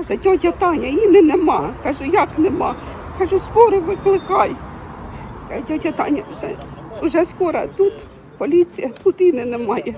Каже, тьотя Таня, Іни нема. Кажу, як нема? Кажу, скоро викликай. Тьотя Таня, вже, вже скоро тут поліція, тут і не немає.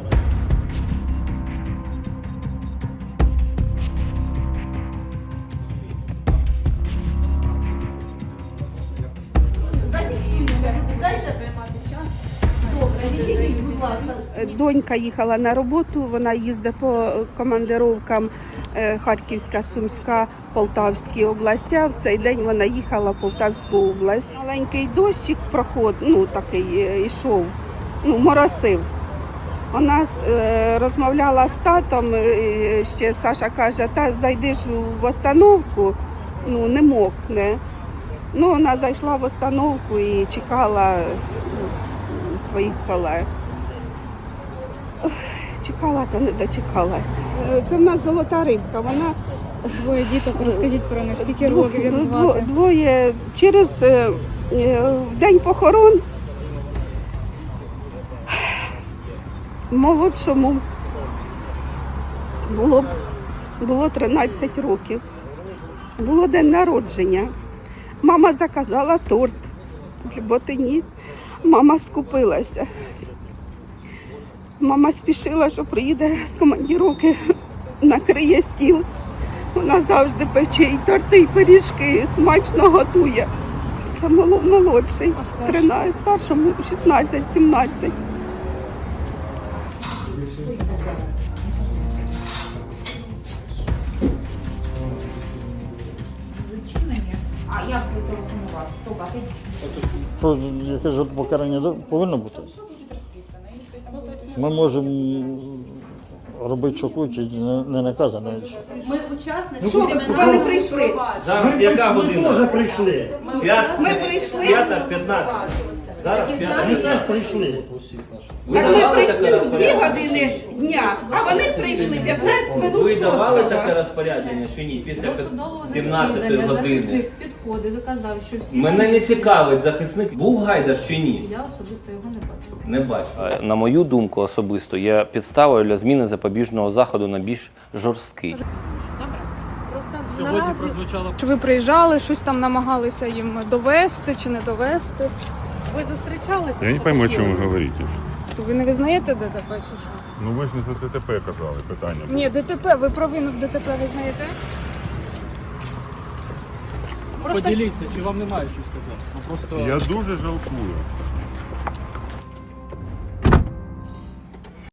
Донька їхала на роботу, вона їздить по командировкам е, Харківська, Сумська, Полтавські області. А в цей день вона їхала в Полтавську область. Маленький дощик проход, ну такий е, йшов, ну моросив. Вона е, розмовляла з татом, е, ще Саша каже, та зайди ж в остановку, ну не мокне. Ну, вона зайшла в остановку і чекала своїх колег. Ох, Чекала та не дочекалась. Е, Це в нас золота рибка. Вона Двоє діток, розкажіть про них, скільки років, як дво- звати? двоє через е, е, в день похорон молодшому було, було 13 років. Було день народження. Мама заказала торт в Люботині. Мама скупилася. Мама спішила, що приїде з командіровки, накриє стіл. Вона завжди пече і торти, і пиріжки, смачно готує. Це молодший, А 13, старшому 16-17. Що якесь от покарання повинно бути? Ми можемо робити що хочуть, не, не наказано. Ми учасники Що ви, вони прийшли? Зараз яка година? Ми теж прийшли. П'ят... Ми прийшли. П'ята, 15. Зараз п'ята. Ми теж прийшли. Ви Так ми давали прийшли таке в 2 розпорядження? години дня, а вони прийшли 15 минут Ви давали шостого. таке розпорядження чи ні? Після 17 години. Підходив і казав, що всі Мене не цікавить захисник. Був гайдаш чи ні? я особисто його не бачу. Не бачу. На мою думку особисто, є підставою для зміни запобіжного заходу на більш жорсткий. Сьогодні прозвучало. Чи ви приїжджали, щось там намагалися їм довести чи не довести? Ви зустрічалися? Я не пойму, о чем вы говорите. То ви не визнаєте ДТП чи що? Ну ви ж не за ДТП казали питання. Ні, ДТП, ви провину в ДТП визнаєте? Поділіться, чи вам немає що сказати? Ну, Просто Я дуже жалкую.